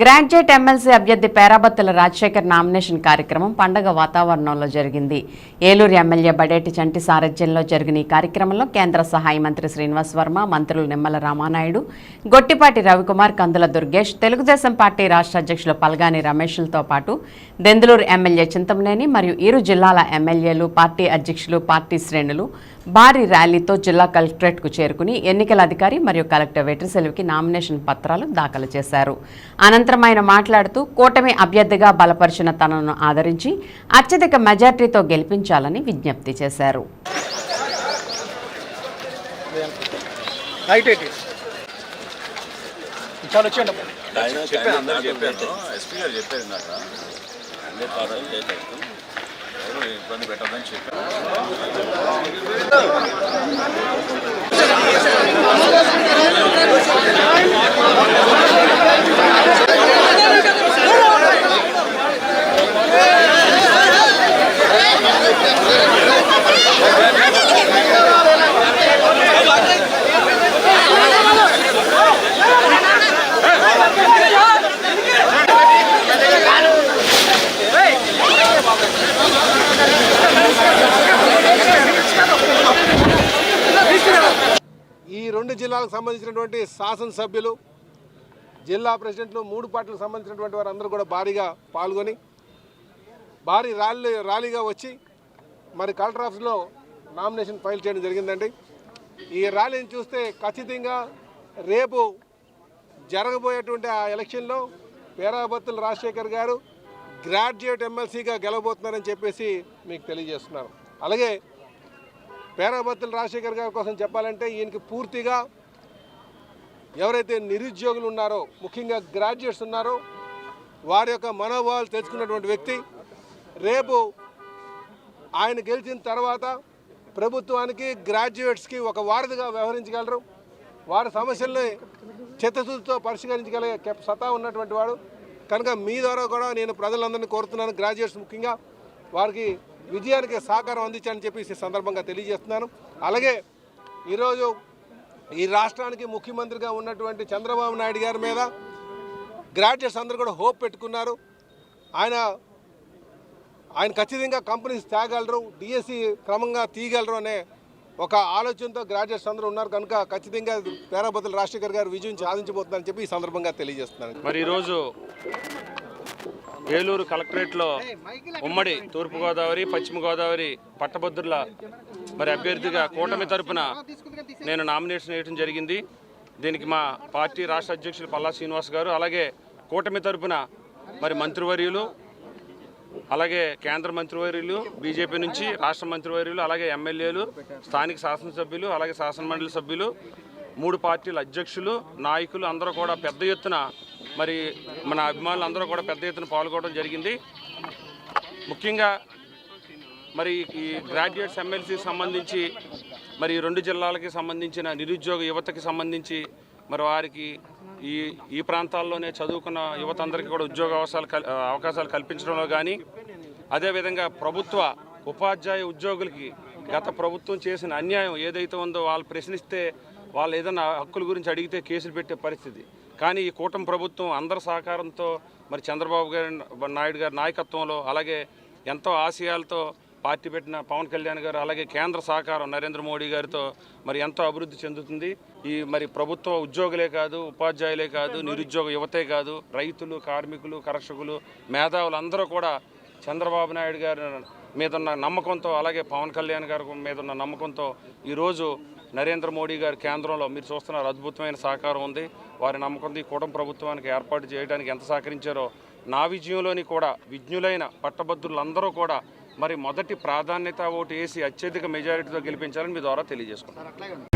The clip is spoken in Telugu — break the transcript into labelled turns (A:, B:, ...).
A: గ్రాడ్యుయేట్ ఎమ్మెల్సీ అభ్యర్థి పేరాబత్తుల రాజశేఖర్ నామినేషన్ కార్యక్రమం పండగ వాతావరణంలో జరిగింది. ఏలూరు ఎమ్మెల్యే బడేటి చంటి సారథ్యంలో జరిగిన ఈ కార్యక్రమంలో కేంద్ర సహాయ మంత్రి శ్రీనివాస్ వర్మ మంత్రులు నిమ్మల రామానాయుడు గొట్టిపాటి రవికుమార్ కందుల దుర్గేష్ తెలుగుదేశం పార్టీ రాష్ట్ర అధ్యక్షులు పల్గాని రమేష్లతో పాటు దెందులూరు ఎమ్మెల్యే చింతమనేని మరియు ఇరు జిల్లాల ఎమ్మెల్యేలు పార్టీ అధ్యక్షులు పార్టీ శ్రేణులు భారీ ర్యాలీతో జిల్లా కలెక్టరేట్కు చేరుకుని ఎన్నికల అధికారి మరియు కలెక్టర్ వెట్రిసెల్వికి నామినేషన్ పత్రాలు దాఖలు చేశారు. అనంతరం ఆయన మాట్లాడుతూ కూటమి అభ్యర్థిగా బలపరిచిన తనను ఆదరించి అత్యధిక మెజార్టీతో గెలిపించాలని విజ్ఞప్తి చేశారు.
B: చెప్పాను ఇబ్బంది పెట్టదని చెప్పారు.
C: ఈ రెండు జిల్లాలకు సంబంధించినటువంటి శాసనసభ్యులు జిల్లా ప్రెసిడెంట్లు మూడు పార్టీలకు సంబంధించినటువంటి వారందరూ కూడా భారీగా పాల్గొని భారీ ర్యాలీ ర్యాలీగా వచ్చి మరి కలెక్టర్ ఆఫీస్లో నామినేషన్ ఫైల్ చేయడం జరిగిందండి. ఈ ర్యాలీని చూస్తే ఖచ్చితంగా రేపు జరగబోయేటువంటి ఆ ఎలక్షన్లో పేరాబత్తుల రాజశేఖర్ గారు గ్రాడ్యుయేట్ ఎమ్మెల్సీగా గెలవబోతున్నారని చెప్పేసి మీకు తెలియజేస్తున్నారు. అలాగే పేరాబత్తుల రాజశేఖర్ గారి కోసం చెప్పాలంటే ఈయనకి పూర్తిగా ఎవరైతే నిరుద్యోగులు ఉన్నారో ముఖ్యంగా గ్రాడ్యుయేట్స్ ఉన్నారో వారి యొక్క మనోభావాలు తెచ్చుకున్నటువంటి వ్యక్తి. రేపు ఆయన గెలిచిన తర్వాత ప్రభుత్వానికి గ్రాడ్యుయేట్స్కి ఒక వారధిగా వ్యవహరించగలరు. వారి సమస్యల్ని చిత్తశుద్ధితో పరిష్కరించగలిగే సతా ఉన్నటువంటి వాడు. కనుక మీ ద్వారా కూడా నేను ప్రజలందరినీ కోరుతున్నాను గ్రాడ్యుయేట్స్ ముఖ్యంగా. వారికి విజయానికి సహకారం అందించాలని చెప్పేసి సందర్భంగా తెలియజేస్తున్నాను. అలాగే ఈరోజు ఈ రాష్ట్రానికి ముఖ్యమంత్రిగా ఉన్నటువంటి చంద్రబాబు నాయుడు గారి మీద గ్రాడ్యుయేట్స్ అందరూ కూడా హోప్ పెట్టుకున్నారు. ఆయన ఆయన ఖచ్చితంగా కంపెనీస్ తేగలరు డిఎస్సి క్రమంగా తీయగలరు అనే ఒక ఆలోచనతో గ్రాడ్యుయేట్స్ అందరూ ఉన్నారు కనుక ఖచ్చితంగా పేరాబతుల రాజశేఖర్ గారు విజయం సాధించబోతుందని చెప్పి ఈ సందర్భంగా తెలియజేస్తున్నాను.
D: మరి ఈరోజు ఏలూరు కలెక్టరేట్లో ఉమ్మడి తూర్పుగోదావరి పశ్చిమ గోదావరి పట్టభద్రుల మరి అభ్యర్థిగా కూటమి తరపున నేను నామినేషన్ వేయడం జరిగింది. దీనికి మా పార్టీ రాష్ట్ర అధ్యక్షులు పల్లా శ్రీనివాస్ గారు అలాగే కూటమి తరపున మరి మంత్రివర్యులు అలాగే కేంద్ర మంత్రివర్యులు బీజేపీ నుంచి రాష్ట్ర మంత్రివర్యులు అలాగే ఎమ్మెల్యేలు స్థానిక శాసనసభ్యులు అలాగే శాసనమండలి సభ్యులు మూడు పార్టీల అధ్యక్షులు నాయకులు అందరూ కూడా పెద్ద ఎత్తున మరి మన అభిమానులు అందరూ కూడా పెద్ద ఎత్తున పాల్గొనడం జరిగింది. ముఖ్యంగా మరి ఈ గ్రాడ్యుయేట్స్ ఎమ్మెల్సీకి సంబంధించి మరి రెండు జిల్లాలకి సంబంధించిన నిరుద్యోగ యువతకి సంబంధించి మరి వారికి ఈ ఈ ప్రాంతాల్లోనే చదువుకున్న యువత అందరికీ కూడా ఉద్యోగ అవకాశాలు కల్- అవకాశాలు కల్పించడంలో కానీ అదేవిధంగా ప్రభుత్వ ఉపాధ్యాయ ఉద్యోగులకి గత ప్రభుత్వం చేసిన అన్యాయం ఏదైతే ఉందో వాళ్ళు ప్రశ్నిస్తే వాళ్ళు ఏదైనా హక్కుల గురించి అడిగితే కేసులు పెట్టే పరిస్థితి. కానీ ఈ కూటమి ప్రభుత్వం అందరి సహకారంతో మరి చంద్రబాబు గారి నాయుడు గారి నాయకత్వంలో అలాగే ఎంతో ఆశయాలతో పార్టీ పెట్టిన పవన్ కళ్యాణ్ గారు అలాగే కేంద్ర సహకారం నరేంద్ర మోడీ గారితో మరి ఎంతో అభివృద్ధి చెందుతుంది. ఈ మరి ప్రభుత్వ ఉద్యోగులే కాదు ఉపాధ్యాయులే కాదు నిరుద్యోగ యువతే కాదు రైతులు కార్మికులు కర్షకులు మేధావులు అందరూ కూడా చంద్రబాబు నాయుడు గారి మీద ఉన్న నమ్మకంతో అలాగే పవన్ కళ్యాణ్ గారి మీద ఉన్న నమ్మకంతో ఈరోజు నరేంద్ర మోడీ గారి కేంద్రంలో మీరు చూస్తున్నారు అద్భుతమైన సహకారం ఉంది. వారి నమ్మకంతో ఈ కూటమి ప్రభుత్వానికి ఏర్పాటు చేయడానికి ఎంత సహకరించారో నా విజయంలోని కూడా విజ్ఞులైన పట్టభద్రులందరూ కూడా మరి మొదటి ప్రాధాన్యత ఓటు వేసి అత్యధిక మెజారిటీతో గెలిపించాలని మీ ద్వారా తెలియజేసుకుంటారు